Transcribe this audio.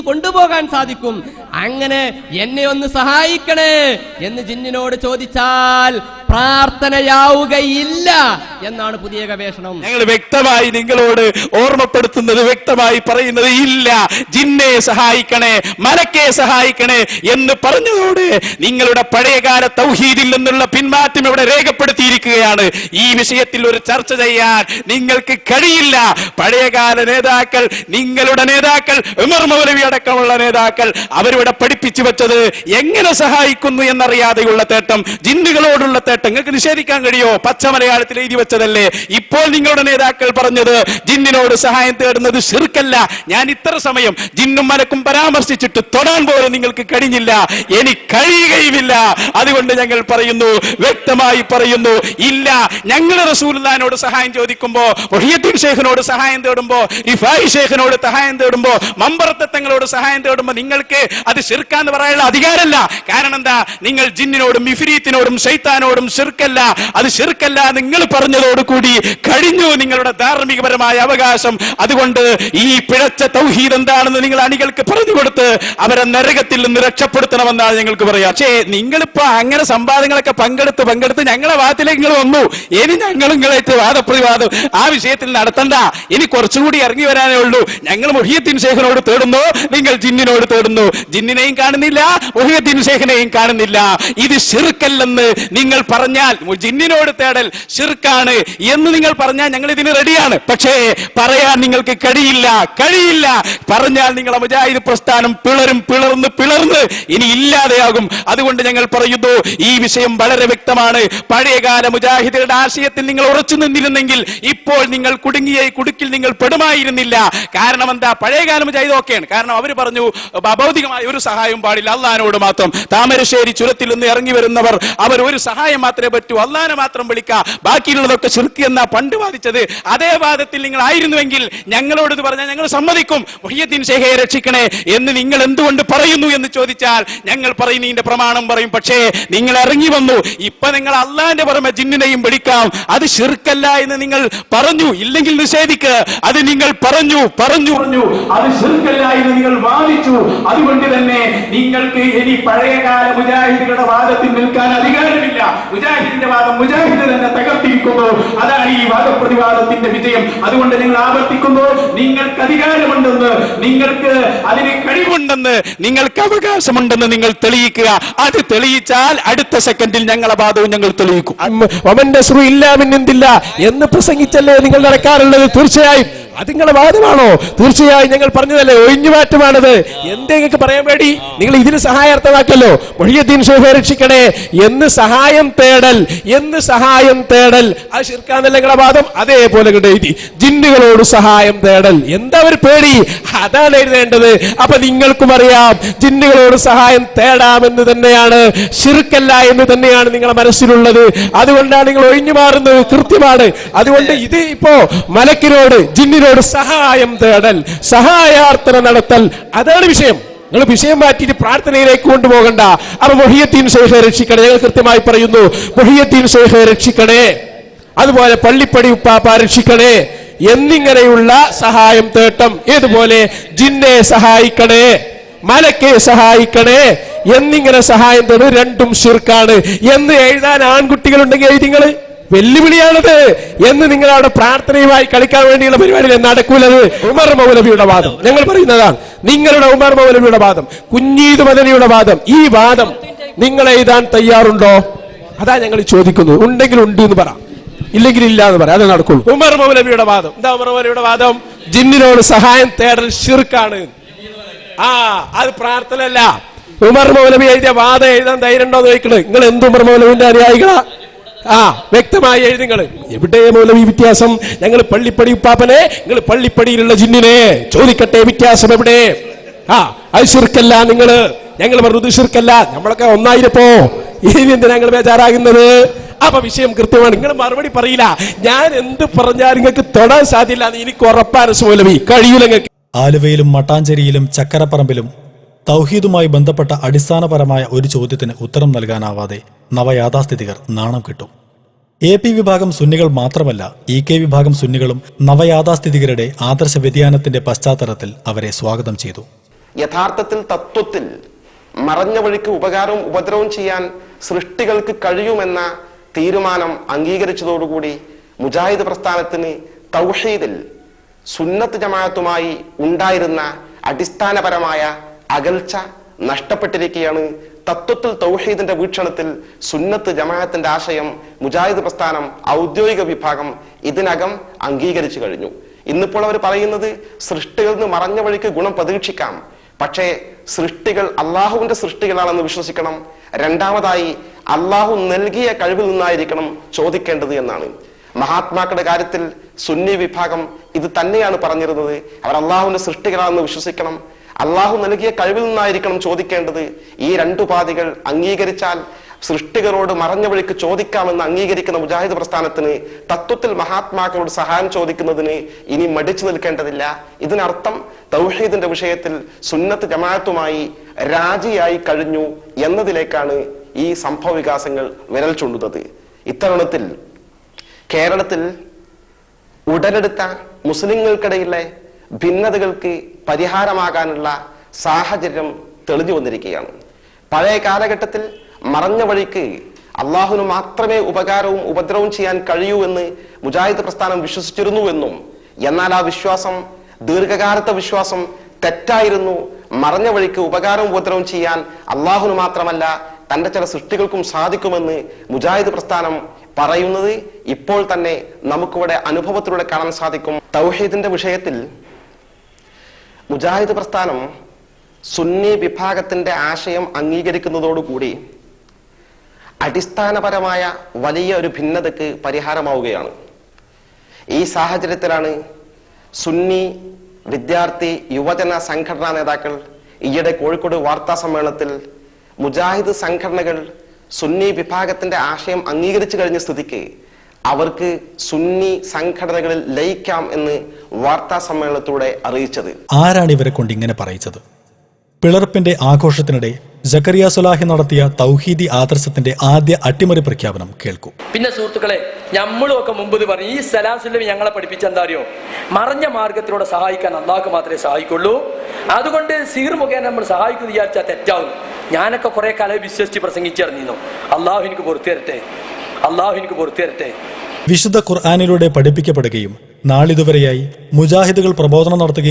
കൊണ്ടുപോകാൻ സാധിക്കും. അങ്ങനെ എന്നെ ഒന്ന് സഹായിക്കണേ എന്ന് ജിന്നിനോട് ചോദിച്ചാൽ പ്രാർത്ഥനയാവുകയില്ല എന്നാണ് പുതിയ ഗവേഷണം. ഞങ്ങൾ വ്യക്തമായി നിങ്ങളോട് ഓർമ്മപ്പെടുത്തുന്നത് വ്യക്തമായി പറയുന്നത് ഇല്ല. ജിന്നെ സഹായിക്കണേ മലക്കെ സഹായിക്കണേ എന്ന് പറഞ്ഞതോടെ നിങ്ങളുടെ പഴയകാല തൗഹീദിൽ നിന്നുള്ള പിന്മാറ്റം ഇവിടെ രേഖപ്പെടുത്തിയിരിക്കുകയാണ്. ഈ വിഷയത്തിൽ ഒരു ചർച്ച ചെയ്യാൻ നിങ്ങൾക്ക് കഴിയില്ല. പഴയകാല നേതാക്കൾ നിങ്ങളുടെ നേതാക്കൾ ഉമർ മൗലവി അടക്കമുള്ള നേതാക്കൾ അവരിവിടെ പഠിപ്പിച്ചു വെച്ചത് എങ്ങനെ സഹായിക്കുന്നു എന്നറിയാതെയുള്ള തേട്ടം ജിന്നുകളോടുള്ള തേട്ടം നിങ്ങൾക്ക് നിഷേധിക്കാൻ കഴിയോ? പച്ച മലയാളത്തിൽ എഴുതി വെച്ചതല്ലേ? ഇപ്പോൾ നിങ്ങളുടെ നേതാക്കൾ പറഞ്ഞത് ജിന്നിനോട് സഹായം തേടുന്നത് ശിർക്കല്ല. ഞാൻ ഇത്ര സമയം ജിന്നും മലക്കും പരാമർശിച്ചിട്ട് തൊടാൻ പോലും നിങ്ങൾക്ക് കഴിഞ്ഞില്ല. ഇനി കഴിയുകയുമില്ല. അതുകൊണ്ട് ഞങ്ങൾ പറയുന്നു വ്യക്തമായി പറയുന്നു ഇല്ല ഞങ്ങൾ റസൂലിനോട് സഹായം ചോദിക്കുമ്പോ വഹിയദ്ദീൻ ഷേഖിനോട് സഹായം തേടുമ്പോ റിഫായി ഷേഖിനോട് സഹായം തേടുമ്പോ മമ്പറത്തങ്ങളോട് സഹായം തേടുമ്പോ നിങ്ങൾക്ക് അത് ശിർക്കാന്ന് പറയാനുള്ള അധികാരമല്ല കാരണം എന്താ? നിങ്ങൾ ജിന്നിനോടും ഇഫിരീത്തിനോടും ഷൈത്താനോടും ഷിർക്കല്ല അത് ഷിർക്കല്ല നിങ്ങൾ പറഞ്ഞതോടുകൂടി കഴിഞ്ഞു നിങ്ങളുടെ ധാർമ്മികപരമായ അവകാശം. അതുകൊണ്ട് ഈ പിഴച്ച തൗഹീദ് എന്താണെന്ന് നിങ്ങൾ അണികൾക്ക് പറഞ്ഞു കൊടുത്ത് അവരെ നരകത്തിൽ നിന്ന് രക്ഷപ്പെടുത്തണമെന്നാണ് ഞങ്ങൾക്ക് പറയാം. പക്ഷേ നിങ്ങളിപ്പോ അങ്ങനെ സംവാദങ്ങളൊക്കെ പങ്കെടുത്ത് പങ്കെടുത്ത് ഞങ്ങളെ വാദത്തിലേക്ക് നിങ്ങൾ വന്നു. ഇനി ഞങ്ങൾ നിങ്ങളായിട്ട് വാദപ്രതിവാദം ആ വിഷയത്തിൽ നടത്തണ്ട. ഇനി കുറച്ചുകൂടി ഇറങ്ങി വരാനേ ഉള്ളൂ. ഞങ്ങൾ മൊഹിയത്തിൻ ശേഖനോട് തേടുന്നു. നിങ്ങൾ ജിന്നിനോട് തേടുന്നു. ജിന്നിനെയും കാണുന്നില്ല മൊഹിയത്തിൻ ശേഖനെയും കാണുന്നില്ല. ഇത് ഷിർക്കല്ലെന്ന് നിങ്ങൾ പറഞ്ഞാൽ ജിന്നിനോട് തേടൽ ഷിർക്കാണ് എന്ന് നിങ്ങൾ പറഞ്ഞാൽ ഞങ്ങൾ ഇതിന് റെഡിയാണ്. പക്ഷേ പറയാൻ നിങ്ങൾക്ക് കഴിയില്ല കഴിയില്ല. പറഞ്ഞാൽ നിങ്ങൾ മുജാഹിദ് പ്രസ്ഥാനം പിളരും പിളർന്ന് പിളർന്ന് ഇനി ഇല്ലാതെയാകും. അതുകൊണ്ട് ഞങ്ങൾ പറയുന്നു ഈ വിഷയം വളരെ വ്യക്തമാണ്. പഴയകാല മുജാഹിദുകളുടെ ആശയത്തിൽ നിങ്ങൾ ഉറച്ചു നിന്നിരുന്നെങ്കിൽ ഇപ്പോൾ നിങ്ങൾ കുടുങ്ങിയ കുടുക്കിൽ നിങ്ങൾ പെടുമായിരുന്നില്ല. കാരണം എന്താ? പഴയകാല മുജാഹിദ് ഓക്കെയാണ്. കാരണം അവർ പറഞ്ഞു ഭൗതികമായ ഒരു സഹായം പാടില്ല. അള്ളഹാനോട് മാത്രം. താമരശ്ശേരി ചുരത്തിൽ നിന്ന് ഇറങ്ങി വരുന്നവർ അവർ ഒരു സഹായം മാത്രമേ പറ്റൂ. അള്ളഹാനെ മാത്രം വിളിക്കുക ബാക്കിയുള്ളതൊക്കെ ശിർക്ക് എന്നാ പണ്ട് വാദിച്ചത്. അതേ വാദത്തിൽ നിങ്ങൾ ആയിരുന്നുവെങ്കിൽ ഞങ്ങളോട് ഇത് പറഞ്ഞാൽ ഞങ്ങൾ സമ്മതിക്കും. മുഹ്യദ്ദീൻ ഷേഖയെ രക്ഷിക്കണേ എന്ന് നിങ്ങൾ എന്തുകൊണ്ട് പറയുന്നു എന്ന് ചോദിച്ചാൽ ഞങ്ങൾ പറയുന്നതിന്റെ പ്രമാണം പറയും. പക്ഷേ നിങ്ങൾ ഇറങ്ങി വന്നു. ഇപ്പൊ നിങ്ങൾ അള്ളാന്റെ പുറമെ ജിന്നിനെയും വിളിക്കാം. അത് ശിർക്കല്ല എന്ന് നിങ്ങൾ പറഞ്ഞു. ഇല്ലെങ്കിൽ നിഷേധിക്ക്. അത് നിങ്ങൾ പറഞ്ഞു പറഞ്ഞു പറഞ്ഞു. അത് ശിർക്കല്ല എന്ന് നിങ്ങൾ വാദിച്ചു. അതുകൊണ്ട് തന്നെ നിങ്ങൾക്ക് ഇനി പഴയകാല മുജാഹിദുകളുടെ വാദത്തിൽ നിൽക്കാൻ അധികാരമില്ല. മുജാഹിദിന്റെ വാദം മുജാഹിദ് തന്നെ തകർത്തിരിക്കുന്നു. അതാണ് ഈ വാദപ്രതിവാദത്തിന്റെ വിജയം. അതുകൊണ്ട് നിങ്ങൾ ആവർത്തിക്കുന്നു നിങ്ങൾക്ക് അധികാരമുണ്ടെന്ന് നിങ്ങൾക്ക് അതിന് കഴിവുണ്ടെന്ന് നിങ്ങൾക്ക് അവകാശമുണ്ടെന്ന് നിങ്ങൾ തെളിയിക്കുക. അത് തെളിയിച്ചാൽ അടുത്ത സെക്കൻഡിൽ ഞങ്ങളെ വാദവും ഞങ്ങൾ തെളിയിക്കും. എന്ന് പ്രസംഗിച്ചല്ലേ നിങ്ങൾ നടക്കാറുള്ളത്? തീർച്ചയായും. അത് നിങ്ങളുടെ വാദമാണോ? തീർച്ചയായും ഞങ്ങൾ പറഞ്ഞതല്ലേ ഒഴിഞ്ഞുമാറ്റമാണത് നിങ്ങൾക്ക് പറയാൻ വേണ്ടി? നിങ്ങൾ ഇതിന് സഹായാർത്ഥമാക്കല്ലോ മൊഴിയദ്ദീൻ ശോഭ രക്ഷിക്കണേ. എന്ന് സഹായം തേടൽ എന്ന് സഹായം തേടൽ. ആ ശിർക്കാന്നല്ല നിങ്ങളുടെ വാദം? അതേപോലെ എഴുതി. ജിന്നുകളോട് സഹായം തേടൽ. എന്താ ഒരു പേടി? അതാണ് എഴുതേണ്ടത്. അപ്പൊ നിങ്ങൾക്കും അറിയാം ജിന്നുകളോട് സഹായം തേടാമെന്ന് തന്നെയാണ് ശിർക്കല്ല എന്ന് തന്നെയാണ് നിങ്ങളുടെ മനസ്സിലുള്ളത്. അതുകൊണ്ടാണ് നിങ്ങൾ ഒഴിഞ്ഞു മാറുന്നത്. കൃത്യമാണ്. അതുകൊണ്ട് ഇത് ഇപ്പോ മലക്കിനോട് ജിന്നിനോട് സഹായം തേടൽ സഹായാർത്ഥന നടത്തൽ. അതാണ് വിഷയം. നിങ്ങൾ വിഷയം മാറ്റിയിട്ട് പ്രാർത്ഥനയിലേക്ക് കൊണ്ടുപോകണ്ട. അപ്പൊ മൊഹിയത്തീൻ ശേഖ രക്ഷിക്കണേ. ഞങ്ങൾ കൃത്യമായി പറയുന്നു മൊഹിയത്തീൻ ശേഖ രക്ഷിക്കണേ. അതുപോലെ പള്ളിപ്പടി ഉപ്പാപ്പ രക്ഷിക്കണേ. എന്നിങ്ങനെയുള്ള സഹായം തേട്ടം. ഏതുപോലെ? ജിന്നെ സഹായിക്കണേ മലക്കെ സഹായിക്കണേ. എന്നിങ്ങനെ സഹായം തേടും രണ്ടും ശിർക്കാണ്. എന്ന് എഴുതാൻ ആൺകുട്ടികൾ ഉണ്ടെങ്കിൽ എഴുതി നിങ്ങൾ. വെല്ലുവിളിയാണത് എന്ന് നിങ്ങൾ അവിടെ പ്രാർത്ഥനയുമായി കളിക്കാൻ വേണ്ടിയുള്ള പരിപാടിയിൽ നടക്കൂലത് ഉമർ മൗലവിയുടെ വാദം. ഞങ്ങൾ പറയുന്നതാണ് നിങ്ങളുടെ ഉമർ മൗലവിയുടെ വാദം കുഞ്ഞീത് മദനിയുടെ വാദം ഈ വാദം നിങ്ങൾ എഴുതാൻ തയ്യാറുണ്ടോ? അതാ ഞങ്ങൾ ചോദിക്കുന്നു. ഉണ്ടെങ്കിൽ ഉണ്ട് എന്ന് പറ. ഇല്ലെങ്കിൽ ഇല്ല എന്ന് പറയാം അത് നടക്കുള്ളൂ. ഉമർ മൗലവിയുടെ വാദം. എന്താ ഉമർ മൗലവിയുടെ വാദം? ജിന്നിനോട് സഹായം തേടൽ ഷിർക്കാണ് ആ അത് പ്രാർത്ഥന അല്ല ഉമർ മൗലവി എഴുതിയ വാദം എഴുതാൻ ധൈര്യം ഉണ്ടോ എന്ന് ചോദിക്കണേ. നിങ്ങൾ എന്ത് ഉമർ മൗലവിന്റെ അനുയായികളാ? ആ വ്യക്തമായി എഴുതി നിങ്ങൾ എവിടെ മൗലവി വ്യത്യാസം? ഞങ്ങൾ പള്ളിപ്പടി ഉപ്പാപ്പനെ നിങ്ങൾ പള്ളിപ്പടിയിലുള്ള ജിന്നിനെ. ചോദിക്കട്ടെ വ്യത്യാസം എവിടെ? ആ അത് ശിർക്കല്ല നിങ്ങൾ. ഞങ്ങൾ പറഞ്ഞു ശിർക്കല്ല. നമ്മളൊക്കെ ഒന്നായിരപ്പോ? ഇനി എന്തിനാ ഞങ്ങൾ ബേജാറാകുന്നത്? അപ്പൊ വിഷയം കൃത്യമാണ്. നിങ്ങൾ മറുപടി പറയില്ല. ഞാൻ എന്ത് പറഞ്ഞാൽ നിങ്ങൾക്ക് തൊടാൻ സാധ്യല്ല എനിക്ക് ഉറപ്പാണ് സുമലവി കഴിയൂല നിങ്ങൾക്ക്. ആലുവയിലും മട്ടാഞ്ചേരിയിലും ചക്കരപ്പറമ്പിലും തൗഹീദുമായി ബന്ധപ്പെട്ട അടിസ്ഥാനപരമായ ഒരു ചോദ്യത്തിന് ഉത്തരം നൽകാനാവാതെ നവയാഥാസ്ഥിതികർ നാണം കിട്ടും. എ പി വിഭാഗം സുന്നികൾ മാത്രമല്ല ഇ കെ വിഭാഗം സുന്നികളും നവയാഥാസ്ഥിതികരുടെ ആദർശ വ്യതിയാനത്തിന്റെ പശ്ചാത്തലത്തിൽ അവരെ സ്വാഗതം ചെയ്തു. യഥാർത്ഥത്തിൽ തത്വത്തിൽ മറഞ്ഞ വഴിക്ക് ഉപകാരവും ഉപദ്രവവും ചെയ്യാൻ സൃഷ്ടികൾക്ക് കഴിയുമെന്ന തീരുമാനം അംഗീകരിച്ചതോടുകൂടി മുജാഹിദ് പ്രസ്ഥാനത്തിന് തൗഷീദിൽ സുന്നത്ത് ജമാഅത്തുമായി ഉണ്ടായിരുന്ന അടിസ്ഥാനപരമായ അകൽച്ച നഷ്ടപ്പെട്ടിരിക്കുകയാണ് തത്വത്തിൽ തൗഹീദിന്റെ വീക്ഷണത്തിൽ സുന്നത്ത് ജമാഅത്തിന്റെ ആശയം മുജാഹിദ് പ്രസ്ഥാനം ഔദ്യോഗിക വിഭാഗം ഇതിനകം അംഗീകരിച്ചു കഴിഞ്ഞു. ഇന്നിപ്പോൾ അവർ പറയുന്നത് സൃഷ്ടികളിൽ നിന്ന് മറഞ്ഞ വഴിക്ക് ഗുണം പ്രതീക്ഷിക്കാം. പക്ഷേ സൃഷ്ടികൾ അള്ളാഹുവിന്റെ സൃഷ്ടികളാണെന്ന് വിശ്വസിക്കണം. രണ്ടാമതായി അള്ളാഹു നൽകിയ കഴിവിൽ നിന്നായിരിക്കണം ചോദിക്കേണ്ടത് എന്നാണ്. മഹാത്മാക്കളുടെ കാര്യത്തിൽ സുന്നി വിഭാഗം ഇത് തന്നെയാണ് പറഞ്ഞിരുന്നത്. അവർ അള്ളാഹുവിന്റെ സൃഷ്ടികളാണെന്ന് വിശ്വസിക്കണം. അള്ളാഹു നൽകിയ കഴിവിൽ നിന്നായിരിക്കണം ചോദിക്കേണ്ടത്. ഈ രണ്ടു പാതികൾ അംഗീകരിച്ചാൽ സൃഷ്ടികളോട് മറഞ്ഞ വഴിക്ക് ചോദിക്കാമെന്ന് അംഗീകരിക്കുന്ന മുജാഹിദ് പ്രസ്ഥാനത്തിന് തത്വത്തിൽ മഹാത്മാക്കളോട് സഹായം ചോദിക്കുന്നതിന് ഇനി മടിച്ചു നിൽക്കേണ്ടതില്ല. ഇതിനർത്ഥം തൗഹീദിന്റെ വിഷയത്തിൽ സുന്നത്ത് ജമാഅത്തുമായി രാജിയായി കഴിഞ്ഞു എന്നതിലേക്കാണ് ഈ സംഭവ വികാസങ്ങൾ വിരൽ ചൂണ്ടുന്നത്. ഇത്തരുണത്തിൽ കേരളത്തിൽ ഉടലെടുത്ത മുസ്ലിങ്ങൾക്കിടയിലെ ഭിന്നതകൾക്ക് പരിഹാരമാകാനുള്ള സാഹചര്യം തെളിഞ്ഞു വന്നിരിക്കുകയാണ്. പഴയ കാലഘട്ടത്തിൽ മറഞ്ഞ വഴിക്ക് അള്ളാഹുവിന് മാത്രമേ ഉപകാരവും ഉപദ്രവവും ചെയ്യാൻ കഴിയൂ എന്ന് മുജാഹിദ് പ്രസ്ഥാനം വിശ്വസിച്ചിരുന്നുവെന്നും എന്നാൽ ആ വിശ്വാസം ദീർഘകാലത്തെ വിശ്വാസം തെറ്റായിരുന്നു. മറഞ്ഞ വഴിക്ക് ഉപകാരവും ഉപദ്രവവും ചെയ്യാൻ അള്ളാഹുവിന് മാത്രമല്ല തന്റെ ചില സൃഷ്ടികൾക്കും സാധിക്കുമെന്ന് മുജാഹിദ് പ്രസ്ഥാനം പറയുന്നത് ഇപ്പോൾ തന്നെ നമുക്കിവിടെ അനുഭവത്തിലൂടെ കാണാൻ സാധിക്കും. തൗഹീദിന്റെ വിഷയത്തിൽ മുജാഹിദ് പ്രസ്ഥാനം സുന്നി വിഭാഗത്തിന്റെ ആശയം അംഗീകരിക്കുന്നതോടുകൂടി അടിസ്ഥാനപരമായ വലിയ ഒരു ഭിന്നതയ്ക്ക് പരിഹാരമാവുകയാണ്. ഈ സാഹചര്യത്തിലാണ് സുന്നി വിദ്യാർത്ഥി യുവജന സംഘടനാ നേതാക്കൾ ഈയിടെ കോഴിക്കോട് വാർത്താ സമ്മേളനത്തിൽ മുജാഹിദ് സംഘടനകൾ സുന്നി വിഭാഗത്തിന്റെ ആശയം അംഗീകരിച്ചു കഴിഞ്ഞ സ്ഥിതിക്ക് അവർക്ക് സുന്നി സംഘടനകളിൽ ലയിക്കാം എന്ന് വാർത്താ സമ്മേളനത്തിലൂടെ അറിയിച്ചത്. ആരാണ് ഇവരെ കൊണ്ട് ഇങ്ങനെ പറയിച്ചത്? പിളർപ്പിന്റെ ആഘോഷത്തിനിടെ ജക്കറിയ സുലാഹി നടത്തിയ തൗഹീദി ആദർശത്തിന്റെ ആദ്യ അട്ടിമറി പ്രഖ്യാപനം കേൾക്കൂ. പിന്നെ സുഹൃത്തുക്കളെ ഞമ്മളും ഒക്കെ മുമ്പ് ഇത് പറഞ്ഞു ഈ സലാസുല്ലമി ഞങ്ങളെ പഠിപ്പിച്ച എന്താ അറിയോ? മറഞ്ഞ മാർഗത്തിലൂടെ സഹായിക്കാൻ അള്ളാഹ്ക്ക് മാത്രമേ സഹായിക്കുള്ളൂ. അതുകൊണ്ട് സീർ മുഖേന നമ്മൾ സഹായിക്കുന്നു വിചാരിച്ചാൽ തെറ്റാവും. ഞാനൊക്കെ കുറെ കാലം വിശ്വസിച്ച് പ്രസംഗിച്ചിറങ്ങിയിരുന്നു അള്ളാഹു എനിക്ക് പുറത്തു തരട്ടെ. അള്ളാഹു എനിക്ക് പുറത്തു തരട്ടെ വിശുദ്ധ ഖുർആാനിലൂടെ പഠിപ്പിക്കപ്പെടുകയും നാളിതുവരെയായി മുജാഹിദുകൾ പ്രബോധനം നടത്തുകയും